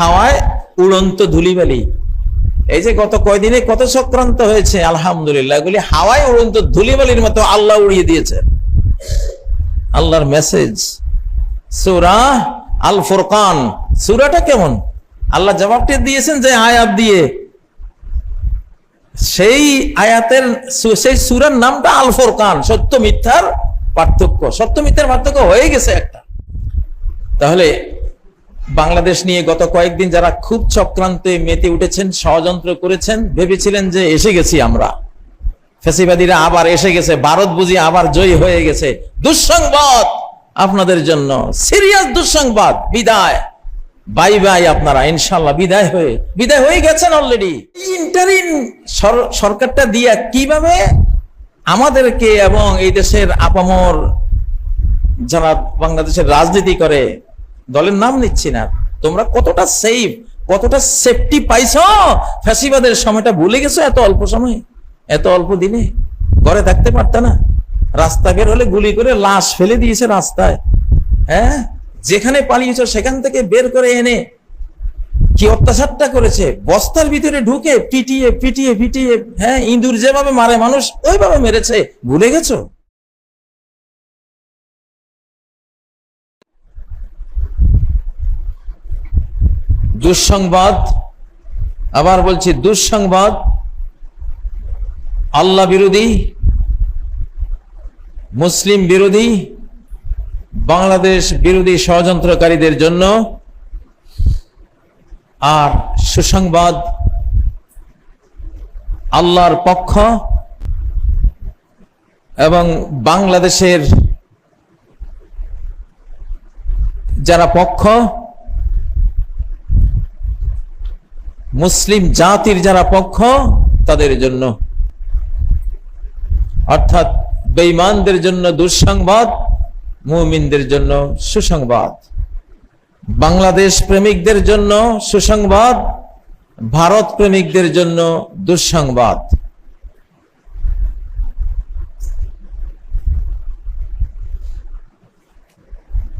হাওয়ায় উড়ন্ত ধুলিবালি। এই যে গত কয়দিনে কত চক্রান্ত হয়েছে, আলহামদুলিল্লাহ। এগুলি হাওয়ায় উড়ন্ত ধুলিবালির মতো আল্লাহ উড়িয়ে দিয়েছে। আল্লাহর মেসেজ সুরা আল ফুরকান সুরাটা কেমন? আল্লাহ জবাবটি দিয়েছেন যে আয়াত দিয়ে। সেই আয়াতের সেই সুরার নামটা আল ফুরকান সত্য মিথ্যার পার্থক্য। সত্য মিথ্যার পার্থক্য হয়ে গেছে একটা। তাহলে বাংলাদেশ নিয়ে গত কয়েকদিন যারা খুব চক্রান্তে মেতে উঠেছেন, ষড়যন্ত্র করেছেন, ভেবেছিলেন যে এসে গেছি আমরা। ফেসিবাদীরা আবার এসে গেছে, ভারত বুঝি আবার জয়ী হয়ে গেছে। দুঃসংবাদ আপনাদের জন্য, সিরিয়াস দুঃসংবাদ, বিদায়। বাই বাই আপনারা ইনশাল্লাহ বিদায় হয়ে বিদায় হয়ে গেছেন অলরেডি ইন্টারিন সরকারটা দিয়া কীভাবে আমাদেরকে এবং এই দেশের আপামর যারা বাংলাদেশের রাজনীতি করে দলের নাম নিচ্ছি না। তোমরা কতটা সেফ কতটা সেফটি পাইছো? ফ্যাসিবাদের সময়টা ভুলে গেছো এত অল্প সময়? এত অল্প দিনে? ঘরে থাকতে পারত না। রাস্তা বের হলে গুলি করে লাশ ফেলে দিয়েছে রাস্তায়। হ্যাঁ? যেখানে পালিয়েছো সেখান থেকে বের করে এনে কি অত্যাচারটা করেছে? বস্তার ভিতরে ঢুকে পিটিয়ে পিটিয়ে পিটিয়ে হ্যাঁ ইঁদুর যেভাবে মারে মানুষ, ওইভাবে মেরেছে। ভুলে গেছো? দুঃসংবাদ, আবার বলছি দুঃসংবাদ, আল্লাহ বিরোধী, মুসলিম বিরোধী, বাংলাদেশ বিরোধী ষড়যন্ত্রকারীদের জন্য, আর সুসংবাদ, আল্লাহর পক্ষ এবং বাংলাদেশের যারা পক্ষ মুসলিম জাতির যারা পক্ষ, তাদের জন্য। অর্থাৎ বেঈমানদের জন্য দুঃসংবাদ, মুমিনদের জন্য সুসংবাদ। বাংলাদেশ প্রেমিকদের জন্য সুসংবাদ, ভারত প্রেমিকদের জন্য দুঃসংবাদ।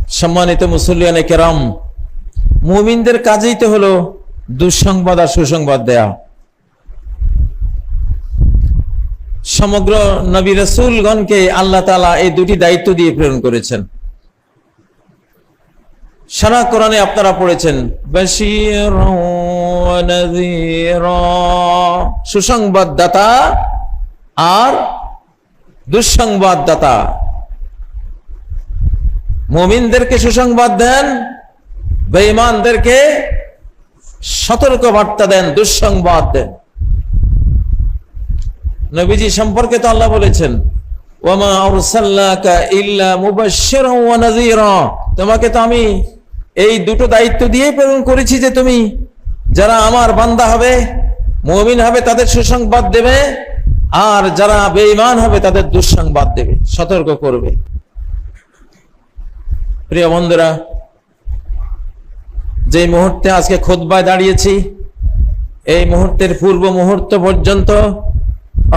সম্মানিত মুসলিয়ানে কেরাম, মুমিনদের কাজেই তো হলো দুঃসংবাদ আর সুসংবাদ দেয়া সমগ্র নবী রসুলগণকে আল্লাহ তালা এই দুটি দায়িত্ব দিয়ে প্রেরণ করেছেন সারা কোরআনে আপনারা পড়েছেন। সুসংবাদদাতা আর দুঃসংবাদদাতা মুমিনদেরকে সুসংবাদ দেন, বেঈমানদেরকে সতর্ক বার্তা দেন, দুঃসংবাদ দেন। নবীজি সম্পর্কে তো আল্লাহ বলেছেন নাযীরা। তোমাকে তো আমি এই দুটো দায়িত্ব দিয়ে প্রেরণ করেছি যে তুমি যারা আমার বান্দা হবে, মুমিন হবে, তাদের সুসংবাদ দেবে, আর যারা বেঈমান হবে, তাদের দুঃসংবাদ দেবে, সতর্ক করবে। প্রিয় বন্ধুরা যে মুহূর্তে আজকে খোদবায় দাঁড়িয়েছি, এই মুহূর্তের পূর্ব মুহূর্ত পর্যন্ত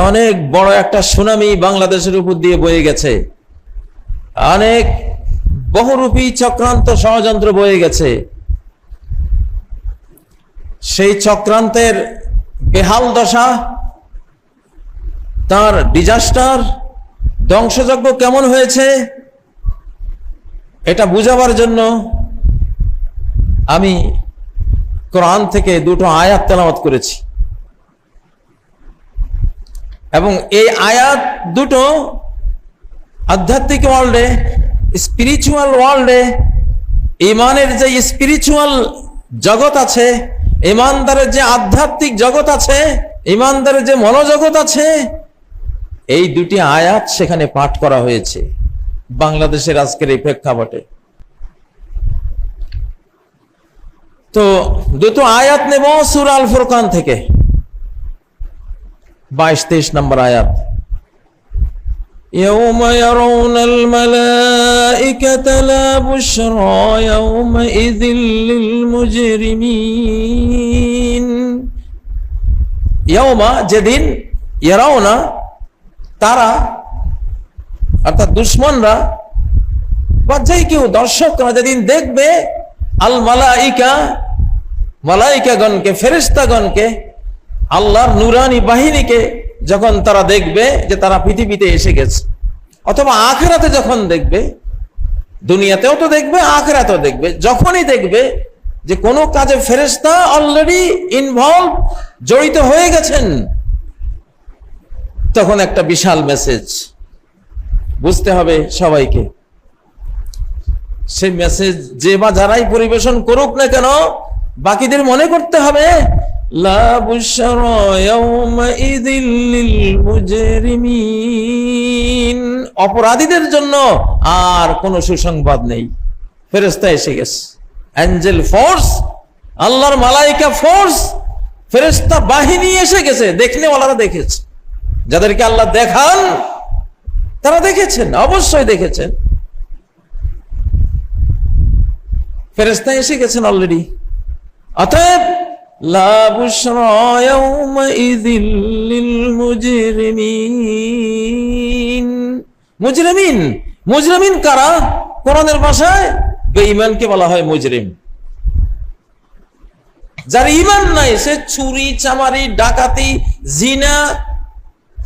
অনেক বড় একটা সুনামি বাংলাদেশের উপর দিয়ে বয়ে গেছে। অনেক বহুরূপী চক্রান্ত ষড়যন্ত্র বয়ে গেছে। সেই চক্রান্তের বেহাল দশা, তার ডিজাস্টার ধ্বংসযজ্ঞ কেমন হয়েছে, এটা বুঝাবার জন্য আমি কোরআন থেকে দুটো আয়াত তেলাওয়াত করেছি। এবং এই আয়াত দুটো আধ্যাত্মিক ওয়ার্ল্ডে স্পিরিচুয়াল ওয়ার্ল্ডে ইমানের যে স্পিরিচুয়াল জগৎ আছে, ইমানদারের যে আধ্যাত্মিক জগৎ আছে, ইমানদারের যে মনোজগৎ আছে, এই দুটি আয়াত সেখানে পাঠ করা হয়েছে। বাংলাদেশের আজকের এই প্রেক্ষাপটে। তো দুটো আয়াত নেব সুর আল ফুরকান থেকে বাইশ তেইশ নম্বর আয়াত يوم يرون الملائكة لا بشرى يومئذ للمجرمين يوم যেদিন يرون তারা অর্থাৎ দুশ্মনরা বা যে কেউ দর্শকরা যেদিন দেখবে আল মালাইকা, মালাইকাগণকে ফেরেস্তাগণকে আল্লাহর নুরানি বাহিনীকে যখন তারা দেখবে যে তারা পৃথিবীতে এসে গেছে, অথবা আখেরাতে যখন দেখবে, দুনিয়াতেও তো দেখবে, আখেরাতেও দেখবে, যখনই দেখবে যে কোনো কাজে ফেরেস্তা অলরেডি ইনভলভ জড়িত হয়ে গেছেন, তখন একটা বিশাল মেসেজ বুঝতে হবে সবাইকে। সেই মেসেজ যে বা যারাই পরিবেশন করুক না কেন, বাকিদের মনে করতে হবে। অপরাধীদের জন্য আর কোনো সুসংবাদ নেই। ফেরেস্তা এসে গেছে। অ্যাঞ্জেল ফোর্স, আল্লাহর মালাইকা ফোর্স ফেরেস্তা বাহিনী এসে গেছে। দেখলে ওনারা দেখেছে। যাদেরকে আল্লাহ দেখান, তারা দেখেছেন, অবশ্যই দেখেছেন। ফেরেস্তা এসে গেছেন অলরেডি অতএব মুজরিমিন। মুজরিমিন? কারা? কোরআনের ভাষায় বেঈমানকে বলা হয় মুজরিম। যার ইমান নাই, সে চুরি, চামারি, ডাকাতি, জিনা,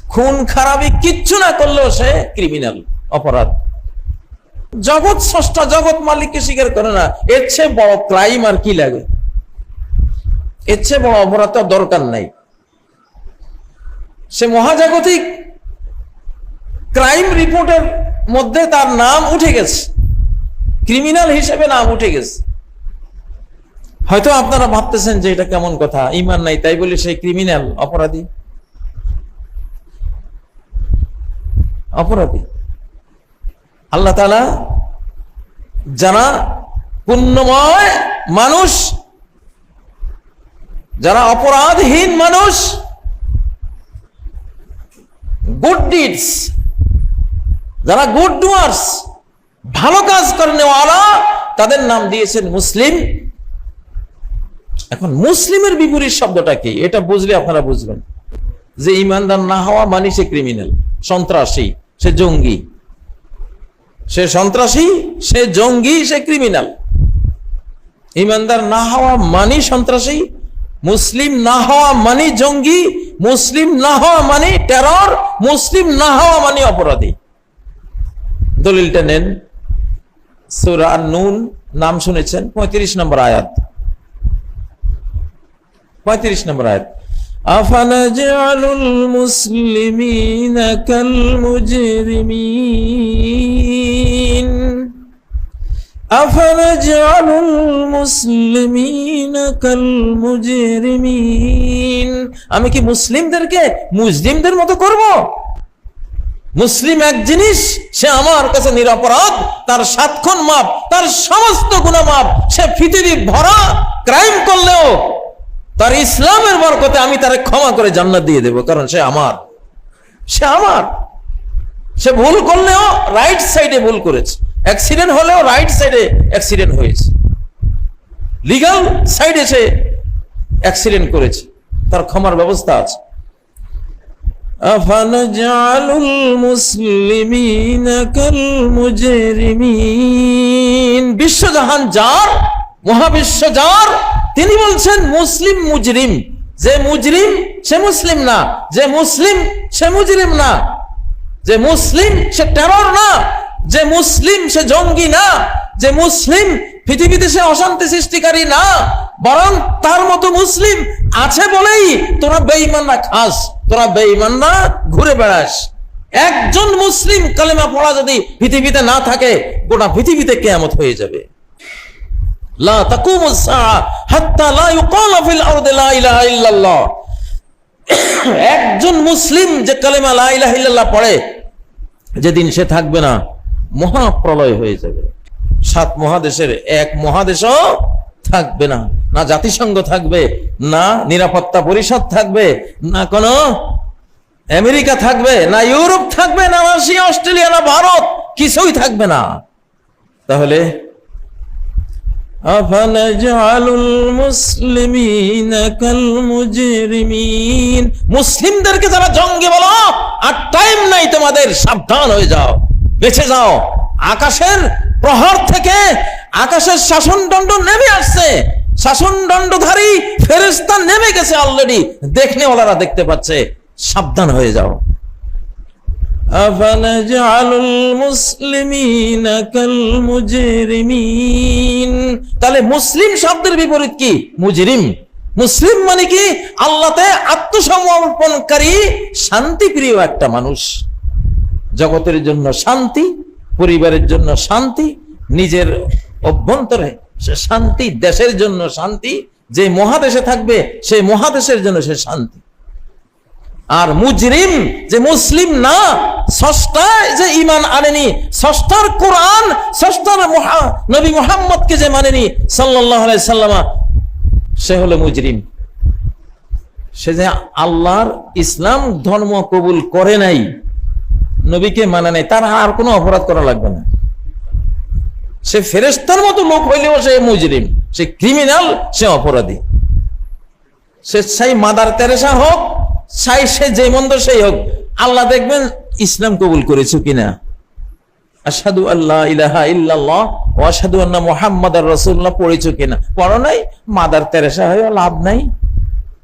খুন, খারাপি কিচ্ছু না করলেও সে ক্রিমিনাল অপরাধ। জগৎ স্রষ্টা, জগৎ মালিককে স্বীকার করে না। এর চেয়ে বড় ক্রাইম আর কি লাগে? এর চেয়ে বড় অপরাধ দরকার নাই। সে মহাজাগতিক ক্রাইম রিপোর্টের মধ্যে তার নাম উঠে গেছে। ক্রিমিনাল হিসেবে নাম উঠে গেছে। হয়তো আপনারা ভাবতেছেন যে এটা কেমন কথা? ইমান নাই, তাই বলে সেই ক্রিমিনাল অপরাধী। অপরাধী। আল্লাহ তালা যারা পুণ্যময় মানুষ, যারা অপরাধহীন মানুষ গুড ডিডস যারা গুড ডুয়ার্স ভালো কাজ করে নেওয়ালা, তাদের নাম দিয়েছেন মুসলিম। এখন মুসলিমের বিপরীত শব্দটা কি? এটা বুঝলে আপনারা বুঝবেন। যে ইমানদার না হওয়া মানে সে ক্রিমিনাল সন্ত্রাসী, সে জঙ্গি। সে সন্ত্রাসী সে জঙ্গি সে ক্রিমিনাল ইমানদার না হওয়া মানি সন্ত্রাসী মুসলিম না হওয়া মানি জঙ্গি মুসলিম না হওয়া মানি টেরর মুসলিম না হওয়া মানি অপরাধী দলিলটা নেন সুরা নুন নাম শুনেছেন পঁয়ত্রিশ নম্বর আয়াত পঁয়ত্রিশ নম্বর আয়াত أفنجعل المسلمين كالمجرمين أفنجعل المسلمين كالمجرمين আমি কি মুসলিমদেরকে মুসলিমদের মতো করব মুসলিম এক জিনিস সে আমার কাছে নিরপরাধ তার সাতক্ষণ মাপ তার সমস্ত গুণা মাপ সে পৃথিবী ভরা ক্রাইম করলেও তার ইসলামের বরকতে আমি তারে ক্ষমা করে জান্নাত দিয়ে দেব কারণ সে আমার সে আমার সে ভুল করলেও রাইট সাইডে ভুল করেছে অ্যাক্সিডেন্ট হলেও রাইট সাইডে অ্যাক্সিডেন্ট হয়েছে। লিগাল সাইডে সে অ্যাক্সিডেন্ট করেছে। তার ক্ষমার ব্যবস্থা আছে। আফানজালুল মুসলিমিনা কাল মুজরিমিন। বিশ্বজাহান যার, মহাবিশ্ব যার, তিনি বলছেন মুসলিম মুজরিম। যে মুজরিম, সে মুসলিম না। যে মুসলিম, সে মুজরিম না। যে মুসলিম, সে টেরর না। যে মুসলিম সে জঙ্গি না, যে মুসলিম পৃথিবীতে সে অশান্তি সৃষ্টিকারী না, বরং তার মতো মুসলিম আছে বলেই তোরা বেঈমান না খাস, তোরা বেঈমান না ঘুরে বেড়াস। একজন মুসলিম কালেমা পড়া যদি পৃথিবীতে না থাকে, গোটা পৃথিবীতে কেয়ামত হয়ে যাবে। একজন মুসলিম যে কালেমা লা ইলাহা ইল্লাল্লাহ পড়ে, যেদিন সে থাকবে না মহাপ্রলয় হয়ে যাবে। সাত মহাদেশের এক মহাদেশও থাকবে না। না জাতিসংঘ থাকবে, না নিরাপত্তা পরিষদ থাকবে, না কোনো আমেরিকা থাকবে, না ইউরোপ থাকবে, না রাশিয়া, অস্ট্রেলিয়া, না ভারত, কিছুই থাকবে না। তাহলে মুসলিমদেরকে যারা জঙ্গি বলো, আর টাইম নাই তোমাদের, সাবধান হয়ে যাও। বেঁচে যাও। আকাশের প্রহর থেকে আকাশের শাসনদণ্ড নেমে আসছে। শাসনদণ্ডধারী ফেরেস্তা নেমে গেছে অলরেডি দেখনে ওলারা দেখতে পাচ্ছে, সাবধান হয়ে যাও। তাহলে মুসলিম শব্দের বিপরীত কি? মুজরিম। মুসলিম মানে কি? আল্লাতে আত্মসমর্পণকারী, শান্তিপ্রিয় একটা মানুষ। জগতের জন্য শান্তি, পরিবারের জন্য শান্তি, নিজের অভ্যন্তরে সে শান্তি, দেশের জন্য শান্তি, যে মহাদেশে থাকবে সেই মহাদেশের জন্য সে শান্তি। আর মুজরিম যে মুসলিম না, ষষ্ঠায় যে ইমান আনেনি, ষষ্ঠার কোরআন, ষষ্ঠার নবী মোহাম্মদকে যে মানেনি সাল্লাহ সাল্লামা, সে হলো মুজরিম। সে যে আল্লাহর ইসলাম ধর্ম কবুল করে নাই নবীকে মানে নাই, তার আর কোনো অপরাধ করা লাগবে না। সে ফেরেস্তার মতো লোক হইলেও সে মুজরিম, সে ক্রিমিনাল সে অপরাধী। সে সাই মাদার তেরেসা হোক, সাই সে যে মন্দ সেই হোক, আল্লাহ দেখবেন ইসলাম কবুল করেছ কিনা। আসাদু আল্লাহ ইলাহা ইল্লাল্লাহ ও আসাদু আন্না মোহাম্মদ রসুল্লাহ পড়েছো কিনা? পড়ো নাই, মাদার তেরেসা হয়েও লাভ নাই।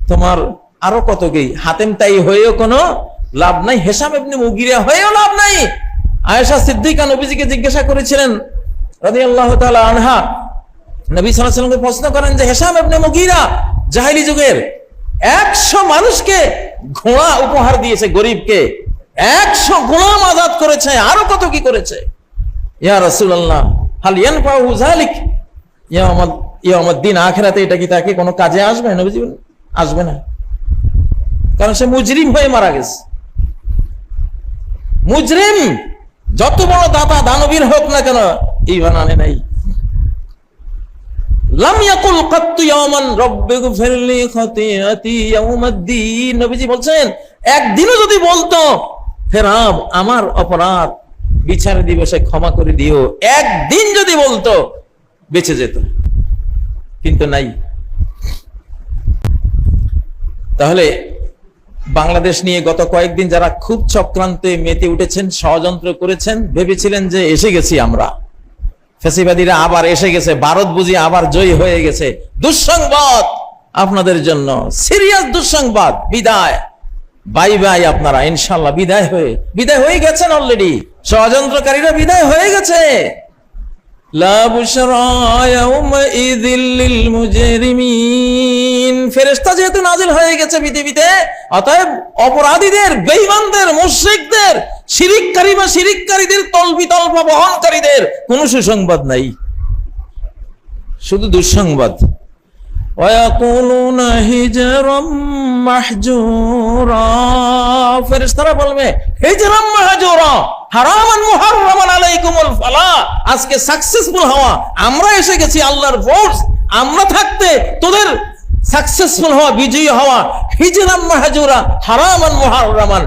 তোমার আরও কত কি? হাতেম তাই হয়েও কোনো লাভ নাই হেসাম এমনি মুগিরা হয়েও লাভ নাই। আয়েশা সিদ্দিকা নবীজিকে জিজ্ঞাসা করেছিলেন, রাদিয়াল্লাহু তাআলা আনহা, নবী সাল্লাল্লাহু প্রশ্ন করেন যে হেসাম ইবনে মুগিরা? জাহেলি যুগের। একশো মানুষকে ঘোড়া উপহার দিয়েছে গরিবকে। একশো গোলাম আজাদ করেছে, আরও কত কি করেছে? ইয়া রাসূলুল্লাহ, হাল ইয়ানফাহু যালিক? ইয়ামাদ ইয়ামাদ্দিন আখিরাতে এটা কি তাকে কোনো কাজে আসবে? নবীজি আসবে না। কারণ সে মুজরিম হয়ে মারা গেছে। মুজরিম, যত বড় দাতা দানবীর হোক না কেন ইমান আনে নাই। একদিনও যদি বলতো হে রব আমার অপরাধ বিচার দিবসে ক্ষমা করে দিও। একদিন যদি বলতো, বেঁচে যেত। কিন্তু নাই। তাহলে বাংলাদেশ নিয়ে গত কয়েকদিন যারা খুব চক্রান্তে মেতে উঠেছেন, ষড়যন্ত্র করেছেন, ভেবেছিলেন যে এসে গেছি আমরা। ফেসিবাদীরা আবার এসে গেছে, ভারত বুঝি আবার জয়ী হয়ে গেছে। দুঃসংবাদ আপনাদের জন্য, সিরিয়াস দুঃসংবাদ, বিদায়। বাই বাই আপনারা ইনশাল্লাহ বিদায় হয়ে বিদায় হয়ে গেছেন অলরেডি ষড়যন্ত্রকারীরা বিদায় হয়ে গেছে। লাভ বুশরা মুসলিম ফেরেস্তা যেহেতু নাজিল হয়ে গেছে পৃথিবীতে, অতএব অপরাধীদের বেইমানদের মুশ্রিকদের, শিরিককারী বা শিরিককারীদের, তলবি তল্প বহনকারীদের কোন সুসংবাদ নাই। শুধু দুঃসংবাদ। ফেরেস্তারা বলবে, হিজরাম মাহাজুরা, হারামান মুহাররামান আলাইকুমুল ফালা। আজকে সাকসেসফুল হওয়া। আমরা এসে গেছি আল্লাহর ফোর্স আমরা থাকতে তোদের সাকসেসফুল হওয়া, বিজয়ী হওয়া, হিজরাম মাহজুরা, হারামান মুহাররামান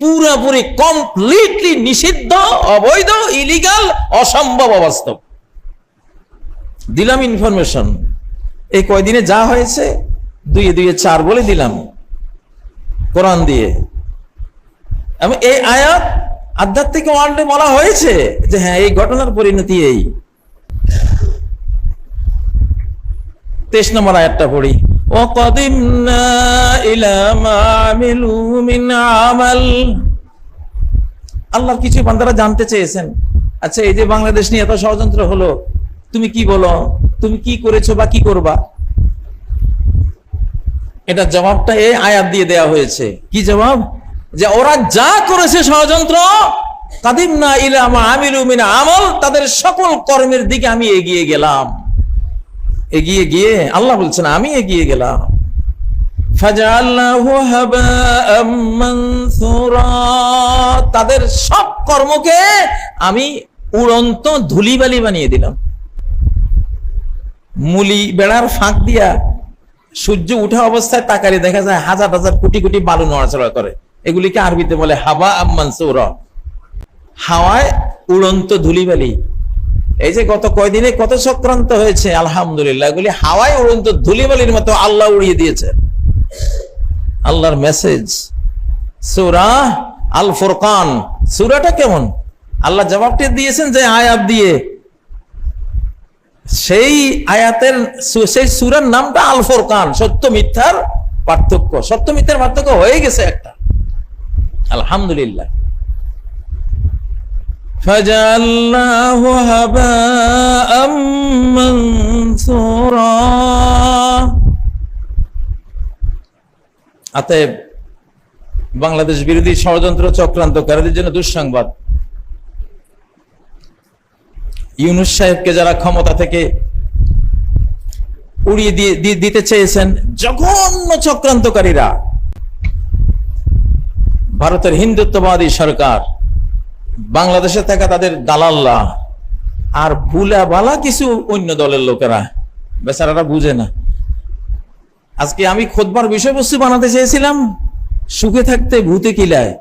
পুরোপুরি কমপ্লিটলি নিষিদ্ধ, অবৈধ ইলিগাল অসম্ভব অবাস্তব। দিলাম ইনফরমেশন এই কয়দিনে যা হয়েছে, দুইয়ে দুইয়ে চার বলে দিলাম, কোরআন দিয়ে। এবং এই আয়াত আধ্যাত্মিক ওয়ার্ল্ডে বলা হয়েছে যে হ্যাঁ এই ঘটনার পরিণতি এই। তেইশ নম্বর আয়াতটা পড়ি। وقدمنا إلى ما عملوا من عمل আল্লাহর কিছু বান্দারা জানতে চেয়েছেন আচ্ছা এই যে বাংলাদেশ নিয়ে এত ষড়যন্ত্র হলো তুমি কি বলো তুমি কি করেছো বা কি করবা এটা জবাবটা এই আয়াত দিয়ে দেয়া হয়েছে কি জবাব যে ওরা যা করেছে ষড়যন্ত্র কাদিম না ইলামা আমিলু মিন আমল তাদের সকল কর্মের দিকে আমি এগিয়ে গেলাম এগিয়ে গিয়ে আল্লাহ বলছেন, আমি এগিয়ে গেলাম। তাদের সব কর্মকে আমি উড়ন্ত ধুলিবালি বানিয়ে দিলাম। মুলি বেড়ার ফাঁক দিয়া সূর্য উঠা অবস্থায় তাকারে দেখা যায় হাজার হাজার কোটি কোটি বালু নড়াচড়া করে। এগুলিকে আরবিতে বলে হাবা আম্মান সৌর হাওয়ায় উড়ন্ত ধুলিবালি। এই যে গত কয়দিনে কত চক্রান্ত হয়েছে, আলহামদুলিল্লাহ, এগুলি হাওয়ায় উড়ন্ত ধুলিবালির মতো আল্লাহ উড়িয়ে দিয়েছে। আল্লাহর মেসেজ সুরা আল ফুরকান সুরাটা কেমন? আল্লাহ জবাবটি দিয়েছেন যে আয়াত দিয়ে। সেই আয়াতের সেই সুরের নামটা আল ফোরকান সত্য মিথ্যার পার্থক্য। সত্য মিথ্যার পার্থক্য হয়ে গেছে একটা। আলহামদুলিল্লাহ। فجعلناه هباء منثورا অতএব বাংলাদেশ বিরোধী ষড়যন্ত্র চক্রান্তকারীদের জন্য দুঃসংবাদ ইউনুস সাহেবকে যারা ক্ষমতা থেকে উড়িয়ে দিয়ে দিয়ে- দিতে চেয়েছেন জঘন্য চক্রান্তকারীরা ভারতের হিন্দুত্ববাদী সরকার বাংলাদেশে থাকা তাদের দালাল্লা আর বুলা বালা কিছু অন্য দলের লোকেরা। বেচারারা বুঝে না। আজকে আমি খোদবার বিষয়বস্তু বানাতে চেয়েছিলাম, সুখে থাকতে ভূতে কিলায়।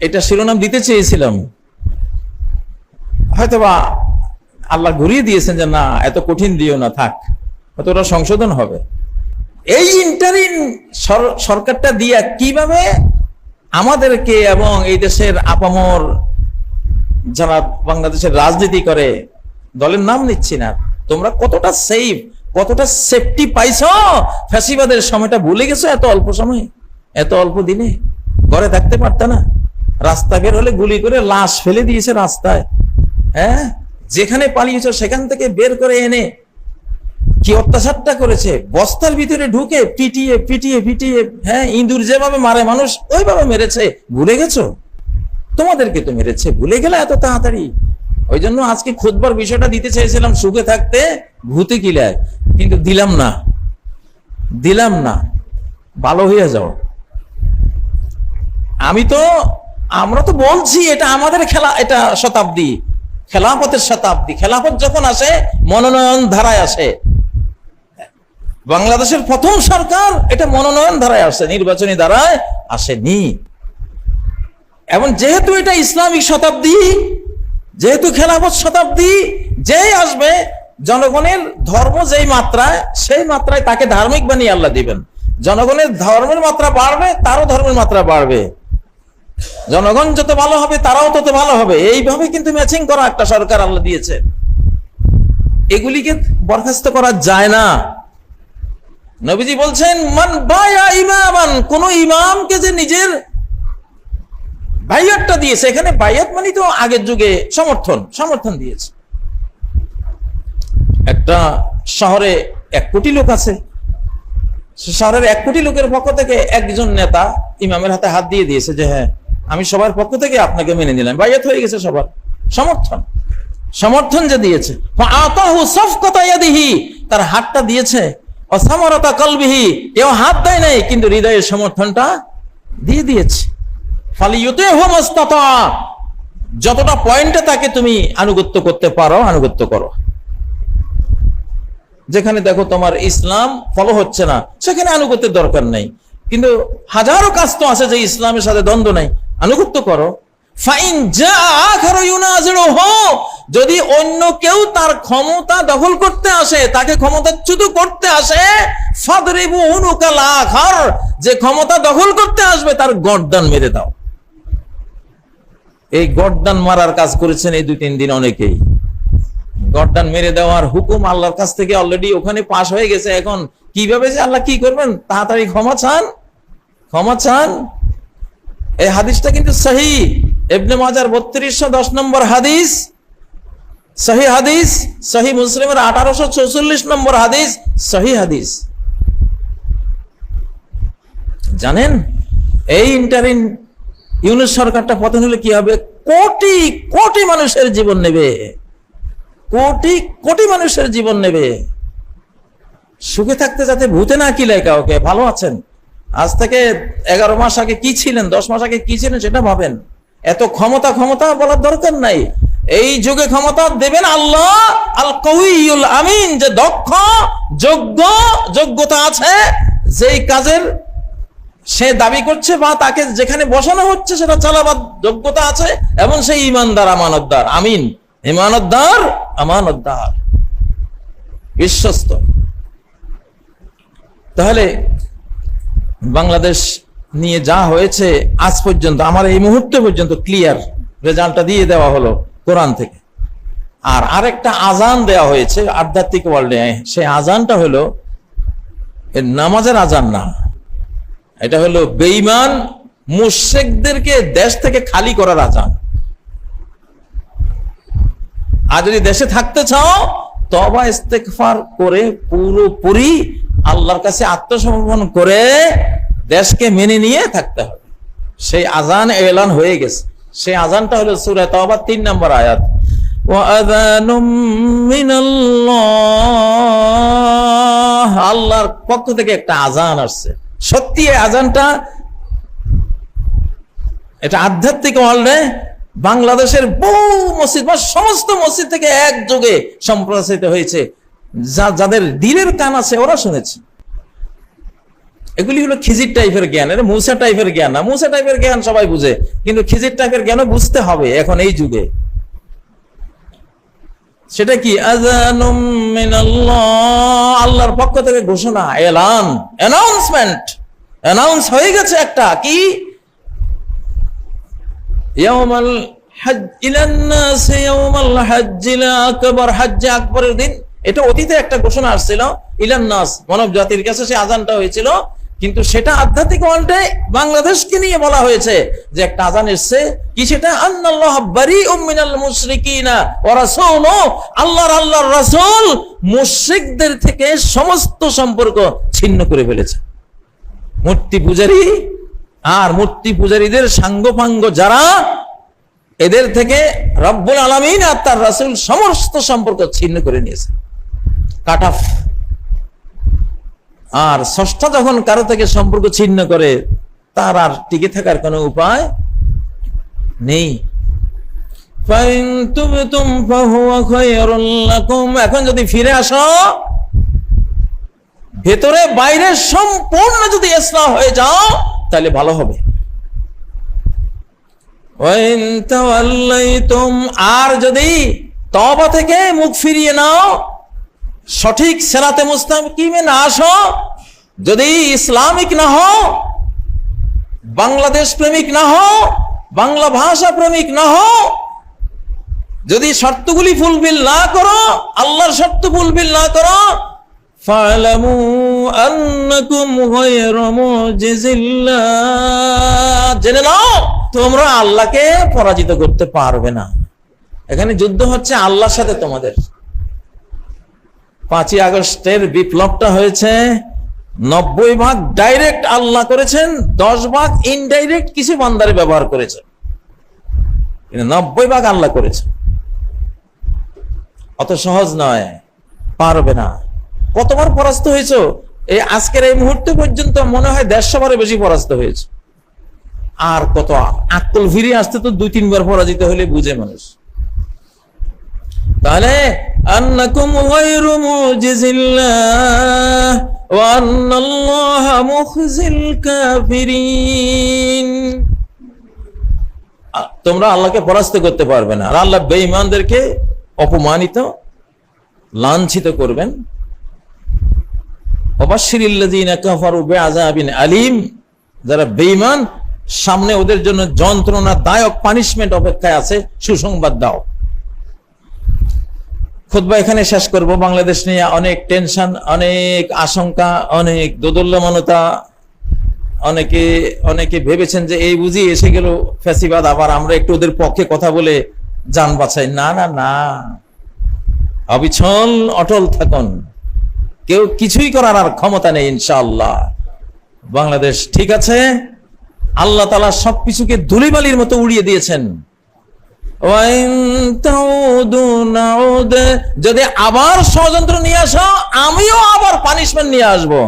এটা শিরোনাম দিতে চেয়েছিলাম। হয়তোবা আল্লাহ ঘুরিয়ে দিয়েছেন যে, না, এত কঠিন দিও না, থাক হয়তো ওটা সংশোধন হবে? এই ইন্টারিন সরকারটা দিয়া কীভাবে আমাদেরকে এবং এই দেশের আপামর যারা বাংলাদেশের রাজনীতি করে, দলের নাম নিচ্ছি না। তোমরা কতটা সেফ কতটা সেফটি পাইছো? ফ্যাসিবাদের সময়টা ভুলে গেছো এত অল্প সময়? এত অল্প দিনে? ঘরে থাকতে পারত না। রাস্তা বের হলে গুলি করে লাশ ফেলে দিয়েছে রাস্তায়। হ্যাঁ? যেখানে পালিয়েছো, সেখান থেকে বের করে এনে কি অত্যাচারটা করেছে? বস্তার ভিতরে ঢুকে পিটিয়ে পিটিয়ে পিটিয়ে হ্যাঁ ইঁদুর যেভাবে মারে, মানুষ ওইভাবে মেরেছে। ভুলে গেছো? তোমাদেরকে তো মেরেছে। ভুলে গেলে এত তাড়াতাড়ি। ওই জন্য আজকে খুদবার বিষয়টা দিতে চেয়েছিলাম সুখে থাকতে, ভূতে কিলায় কিন্তু দিলাম না। দিলাম না। ভালো হয়ে যাও। আমি তো, আমরা তো বলছি, এটা আমাদের খেলা, এটা শতাব্দী। খেলাফতের শতাব্দী। খেলাফত যখন আসে, মনোনয়ন ধারায় আসে। বাংলাদেশের প্রথম সরকার এটা মনোনয়ন ধারায় আসে নির্বাচনী ধারায় আসেনি। এবং যেহেতু এটা ইসলামিক শতাব্দী, যেহেতু খেলাফত শতাব্দী, যেই আসবে, জনগণের ধর্ম যেই মাত্রায়, সেই মাত্রায় তাকে ধার্মিক বানিয়ে আল্লাহ দিবেন। জনগণের ধর্মের মাত্রা বাড়বে, তারও ধর্মের মাত্রা বাড়বে। জনগণ যত ভালো হবে, তারাও তত ভালো হবে। এইভাবে কিন্তু ম্যাচিং করা একটা সরকার আল্লাহ দিয়েছে। এগুলিকে বরখাস্ত করা যায় না। নবীজি বলছেন, মান বায়া ইমামান কোন ইমামকে যে নিজের বাইয়াতটা দিয়েছে, এখানে বাইয়াত মানে তো আগের যুগে সমর্থন সমর্থন দিয়েছে। একটা শহরে এক কোটি লোক আছে। শহরের এক কোটি লোকের পক্ষ থেকে একজন নেতা ইমামের হাতে হাত দিয়ে দিয়েছে যে হ্যাঁ আমি সবার পক্ষ থেকে আপনাকে মেনে নিলাম। বাইয়াত হয়ে গেছে সবার। সমর্থন। সমর্থন যে দিয়েছে। তার হাতটা দিয়েছে অসামরতা কলবিহি এও হাত দেয় নাই, কিন্তু হৃদয়ের সমর্থনটা দিয়ে দিয়েছে। ফালিয়ুতে হোমস্ততা যতটা পয়েন্টে তাকে তুমি আনুগত্য করতে পারো, আনুগত্য করো। যেখানে দেখো তোমার ইসলাম ফলো হচ্ছে না, সেখানে আনুগত্যের দরকার নাই। কিন্তু হাজারো কাজ তো আছে যে ইসলামের সাথে দ্বন্দ্ব নাই, আনুগত্য করো। ফাইন যা আখারো ইউনাজিরুহু যদি অন্য কেউ তার ক্ষমতা দখল করতে আসে, তাকে ক্ষমতাচ্যুত করতে আসে যে ক্ষমতা দখল করতে আসবে, তার গর্দান মেরে দাও। এই গর্দান মারার কাজ করেছেন এই দুই তিন দিন অনেকেই। গর্দান মেরে দেওয়ার হুকুম আল্লাহর কাছ থেকে অলরেডি ওখানে পাশ হয়ে গেছে। এখন কীভাবে যে আল্লাহ কি করবেন? তাড়াতাড়ি ক্ষমা চান ক্ষমা চান। এই হাদিসটা কিন্তু সহি। এবনে মাজার বত্রিশশো দশ নম্বর হাদিস। সহি হাদিস, সহি মুসলিমের আঠারোশো চৌচল্লিশ নম্বর হাদিস, সহি হাদিস। জানেন? এই ইন্টারিন ইউনিট সরকারটা পতন হলে কি হবে? কোটি কোটি মানুষের জীবন নেবে। কোটি কোটি মানুষের জীবন নেবে। সুখে থাকতে যাতে ভূতে না কিলায় কাউকে, ভালো আছেন? আজ থেকে এগারো মাস আগে কি ছিলেন, দশ মাস আগে কি ছিলেন সেটা ভাবেন। এত ক্ষমতা ক্ষমতা বলার দরকার নাই। এই যুগে ক্ষমতা দেবেন আল্লাহ, আল কউল আমিন, যে দক্ষ, যোগ্য, যোগ্যতা আছে, যেই কাজের সে দাবি করছে বা তাকে যেখানে বসানো হচ্ছে সেটা চালাবার যোগ্যতা আছে, এবং সেই ইমানদার আমানতদার, আমিন। ইমানতদার, আমানতদার। বিশ্বস্ত। তাহলে বাংলাদেশ নিয়ে যা হয়েছে, আজ পর্যন্ত, আমার এই মুহূর্তে পর্যন্ত ক্লিয়ার রেজাল্টটা দিয়ে দেওয়া হলো। কোরআন থেকে। আর আরেকটা আজান দেয়া হয়েছে আধ্যাত্মিক ওয়ার্ল্ডে সেই আজানটা হলো নামাজের আজান না। এটা হলো বেঈমান মুশেকদেরকে দেশ থেকে খালি করার আজান। আর যদি দেশে থাকতে চাও তবা ইস্তেকফার করে পুরোপুরি আল্লাহর কাছে আত্মসমর্পণ করে দেশকে মেনে নিয়ে থাকতে হবে। সেই আজান এলান হয়ে গেছে। সে আজানটা হলো সুরে আবার তিন নম্বর আয়াত। আল্লাহর পক্ষ থেকে একটা আজান আসছে। সত্যি আজানটা এটা আধ্যাত্মিক ওয়ার্ল্ডে বাংলাদেশের বহু মসজিদ বা সমস্ত মসজিদ থেকে একযোগে সম্প্রসারিত হয়েছে। যা যাদের দিলের কান আছে ওরা শুনেছে। এগুলি হলো খিজির টাইপের জ্ঞান। এটা মূসা টাইপের জ্ঞান না। মূসা টাইপের জ্ঞান সবাই বুঝে। কিন্তু খিজির টাইপের জ্ঞানও বুঝতে হবে এখন এই যুগে। সেটা কি? আল্লাহর পক্ষ থেকে ঘোষণা, এলান অ্যানাউন্সমেন্ট অ্যানাউন্স হয়ে গেছে একটা। কি? ইয়াউমাল হজ, ইলান নাস ইয়াউমাল হজ্জিল আকবার। হজ্জ আকবরের দিন। এটা অতীতে একটা ঘোষণা আসছিল, ইলান নাস। মানব জাতির কাছে সে আজানটা হয়েছিল। কিন্তু সেটা আধ্যাত্মিক ওয়ার্ল্ডে বাংলাদেশকে নিয়ে বলা হয়েছে যে একটা আজান এসছে। কি সেটা? আন্নাল্লাহ বারিউম মিনাল মুশরিকিনা আল্লাহর আল্লাহর রাসূল মুশরিকদের থেকে সমস্ত সম্পর্ক ছিন্ন করে ফেলেছে। মূর্তি পূজারী আর মূর্তি পূজারীদের সাঙ্গপাঙ্গ যারা, এদের থেকে রব্বুল আলমিন আর তার রাসুল সমস্ত সম্পর্ক ছিন্ন করে নিয়েছে। Cut off. আর ষষ্ঠা যখন কারও থেকে সম্পর্ক ছিন্ন করে, তার আর টিকে থাকার কোনো উপায় নেই। এখন যদি ফিরে আসো, ভেতরে বাইরে সম্পূর্ণ যদি ইসলাম হয়ে যাও, তাহলে ভালো হবে। আর যদি তবা থেকে মুখ ফিরিয়ে নাও সঠিক সেরাতে মুস্তাকিমে না আসো, যদি ইসলামিক না হও, বাংলাদেশ প্রেমিক না হও, বাংলা ভাষা প্রেমিক না হও, যদি শর্তগুলি ফুলফিল না করো, আল্লাহর শর্ত ফুলফিল না করো জেনে নাও, তোমরা আল্লাহকে পরাজিত করতে পারবে না। এখানে যুদ্ধ হচ্ছে আল্লাহর সাথে তোমাদের। পাঁচই আগস্টের বিপ্লবটা হয়েছে। নব্বই ভাগ ডাইরেক্ট আল্লাহ করেছেন, দশ ভাগ ইনডাইরেক্ট কিছু বান্দারে ব্যবহার করেছে। নব্বই ভাগ আল্লাহ করেছে অত সহজ নয়, পারবে না। কতবার পরাস্ত হয়েছো? এই আজকের এই মুহূর্তে পর্যন্ত মনে হয় দেড়শো বারে বেশি পরাস্ত হয়েছে। আর কত আক্কল ফিরে আসতে তো দুই তিনবার পরাজিত হলে বুঝে মানুষ। তাহলে তোমরা আল্লাহকে পরাস্ত করতে পারবে না। আর আল্লাহ বেঈমানদেরকে অপমানিত, লাঞ্ছিত করবেন। আলিম, যারা বেঈমান, সামনে ওদের জন্য যন্ত্রণাদায়ক পানিশমেন্ট অপেক্ষায় আছে, সুসংবাদ দাও। খুতবা এখানে শেষ করব। বাংলাদেশ নিয়ে অনেক টেনশন অনেক আশঙ্কা, অনেক দোদল্যমানতা। অনেকে অনেকে ভেবেছেন যে এই বুঝি এসে গেল ফ্যাসিবাদ, আবার আমরা একটু ওদের পক্ষে কথা বলে যান বাছাই। না না না। অবিচল, অটল থাকুন। কেউ কিছুই করার আর ক্ষমতা নেই, ইনশাআল্লাহ। বাংলাদেশ ঠিক আছে। আল্লাহ তালা সবকিছুকে ধুলিবালির মতো উড়িয়ে দিয়েছেন। যদি আবার ষড়যন্ত্র নিয়ে আসো আমিও আবার পানিশমেন্ট নিয়ে আসবো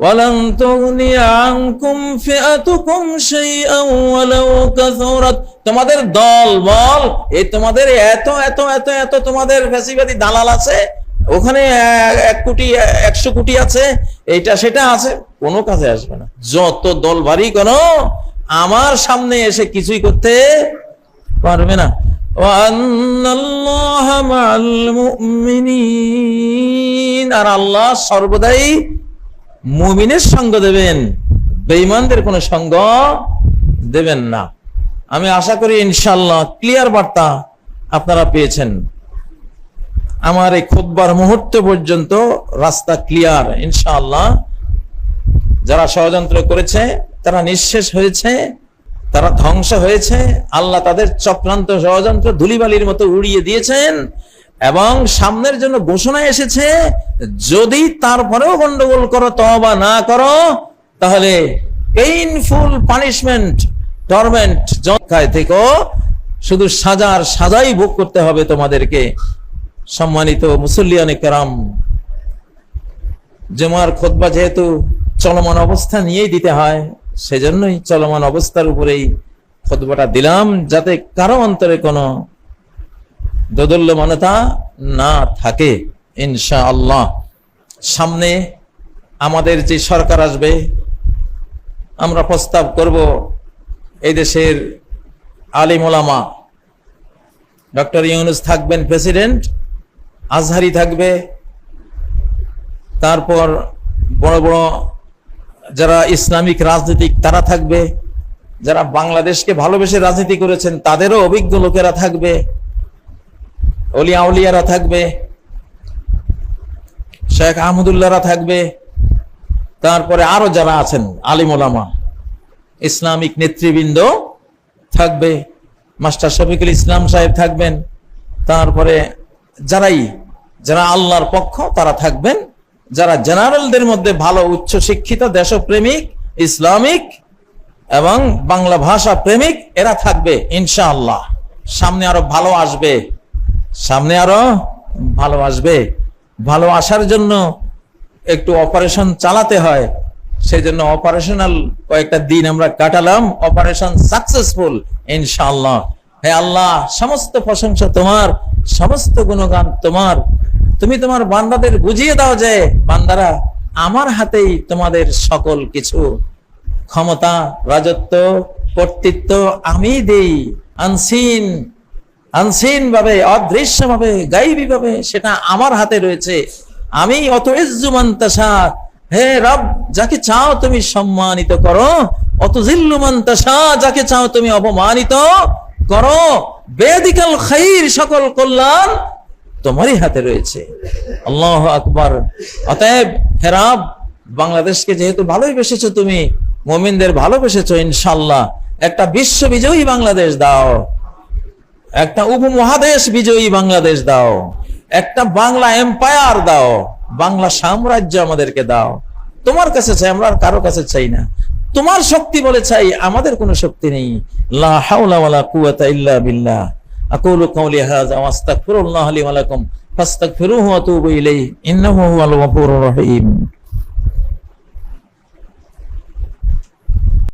ولن تغني عنكم فئتكم شيئا ولو كثرت তোমাদের দল বল এই তোমাদের এত এত এত এত তোমাদের ফ্যাসিবাদী দালাল আছে ওখানে এক- এক কোটি একশো কোটি আছে এইটা সেটা আছে কোনো কাজে আসবে না যত দল ভারী কেন আমার সামনে এসে কিছুই করতে পারবে না। আর আল্লাহ সর্বদাই মুমিনের সঙ্গ দেবেন। বেঈমানদের কোনো সঙ্গ দেবেন না। আমি আশা করি ইনশাল্লাহ ক্লিয়ার বার্তা আপনারা পেয়েছেন। আমার এই খুববার মুহূর্ত পর্যন্ত রাস্তা ক্লিয়ার ইনশাল্লাহ যারা ষড়যন্ত্র করেছে, তারা নিঃশেষ হয়েছে। তারা ধ্বংস হয়েছে, আল্লাহ তাদের চক্রান্ত ষড়যন্ত্র ধুলিবালির মতো উড়িয়ে দিয়েছেন এবং সামনের জন্য ঘোষণা এসেছে, যদি তারপরেও গন্ডগোল করো তবা না করো, তাহলে পেইনফুল পানিশমেন্ট টর্মেন্ট যক্ষায় থেকেও শুধু সাজার সাজাই ভোগ করতে হবে তোমাদেরকে। সম্মানিত মুসল্লিয়ানে কেরাম, জমার খোদবা যেহেতু চলমান অবস্থা নিয়েই দিতে হয় সেজন্যই চলমান অবস্থার উপরেই খোদবাটা দিলাম, যাতে কারও অন্তরে কোনো দোদল্যমানতা না থাকে ইনশা আল্লাহ সামনে আমাদের যে সরকার আসবে, আমরা প্রস্তাব করব এই দেশের আলিমোলামা ডক্টর ইউনুস থাকবেন প্রেসিডেন্ট, আজহারি থাকবে, তারপর বড় বড় যারা ইসলামিক রাজনীতিক, তারা থাকবে। যারা বাংলাদেশকে ভালোবেসে রাজনীতি করেছেন, তাদেরও অভিজ্ঞ লোকেরা থাকবে। অলিয়া উলিয়ারা থাকবে। শেখ আহমদুল্লাহরা থাকবে। তারপরে আরও যারা আছেন, আলিম ওলামা ইসলামিক নেতৃবৃন্দ থাকবে। মাস্টার শফিকুল ইসলাম সাহেব থাকবেন। তারপরে যারাই, যারা আল্লাহর পক্ষ, তারা থাকবেন। যারা জেনারেলদের মধ্যে ভালো উচ্চ শিক্ষিত, দেশপ্রেমিক, ইসলামিক এবং বাংলা ভাষা প্রেমিক, এরা থাকবে ইনশাআল্লাহ। সামনে আরও ভালো আসবে। সামনে আরও ভালো আসবে। ভালো আসার জন্য একটু অপারেশন চালাতে হয়। সেই জন্য অপারেশনাল কয়েকটা দিন আমরা কাটালাম। অপারেশন সাকসেসফুল ইনশাআল্লাহ। হে আল্লাহ, সমস্ত প্রশংসা তোমার, সমস্ত গুণগান তোমার। তুমি তোমার বান্দাদের বুঝিয়ে দাও যে, বান্দারা, আমার হাতেই তোমাদের সকল কিছু। ক্ষমতা, রাজত্ব, কর্তৃত্ব আমি দেই। আনসিন আনসিন ভাবে অদৃশ্য ভাবে গাইবী ভাবে সেটা আমার হাতে রয়েছে। আমি অত ইজ্জুমান্তাসা হে রব, যাকে চাও তুমি সম্মানিত করো। অত জিল্লুমান্তাসা যাকে চাও তুমি অপমানিত করো। বেদিকাল খাইর সকল কল্যাণ তোমারই হাতে রয়েছে। আল্লাহ আকবার। অতএব হেরাব বাংলাদেশকে যেহেতু ভালোই বেসেছো তুমি, মোমিনদের ভালোবেসেছো ইনশাল্লাহ একটা বিশ্ব বিজয়ী বাংলাদেশ দাও। একটা উপমহাদেশ বিজয়ী বাংলাদেশ দাও। একটা বাংলা এম্পায়ার দাও। বাংলা সাম্রাজ্য আমাদেরকে দাও। তোমার কাছে চাই, আমরা আর কারও কাছে চাই না। তোমার শক্তি বলে চাই, আমাদের কোনো শক্তি নেই। লা হাওলা ইল্লা বিল্লাহ। أقول قولي هذا وأستغفر الله لي ولكم. فاستغفروه وأتوبوا إليه. إنه هو الغفور الرحيم.